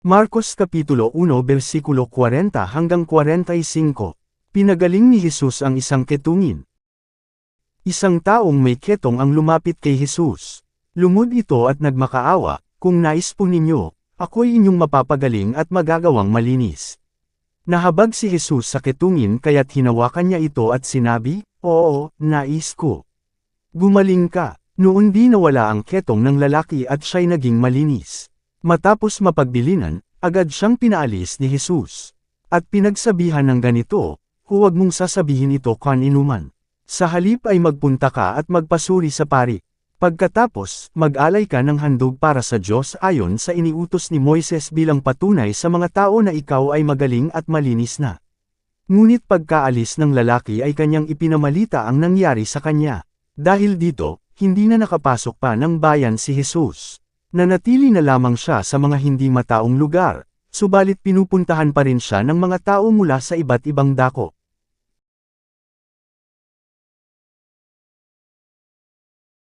Marcos Kapitulo 1 versikulo 40 hanggang 45. Pinagaling ni Jesus ang isang ketungin. Isang taong may ketong ang lumapit kay Jesus. Lumod ito at nagmakaawa, kung nais po ninyo, ako'y inyong mapapagaling at magagawang malinis. Nahabag si Jesus sa ketungin kaya't hinawakan niya ito at sinabi, Oo, nais ko. Gumaling ka, noon di nawala ang ketong ng lalaki at siya'y naging malinis. Matapos mapagbilinan, agad siyang pinaalis ni Jesus. At pinagsabihan ng ganito, huwag mong sasabihin ito kaninuman. Sa halip ay magpunta ka at magpasuri sa pari. Pagkatapos, mag-alay ka ng handog para sa Diyos ayon sa iniutos ni Moises bilang patunay sa mga tao na ikaw ay magaling at malinis na. Ngunit pagkaalis ng lalaki ay kanyang ipinamalita ang nangyari sa kanya. Dahil dito, hindi na nakapasok pa ng bayan si Jesus. Nanatili na lamang siya sa mga hindi mataong lugar, subalit pinupuntahan pa rin siya ng mga tao mula sa iba't ibang dako.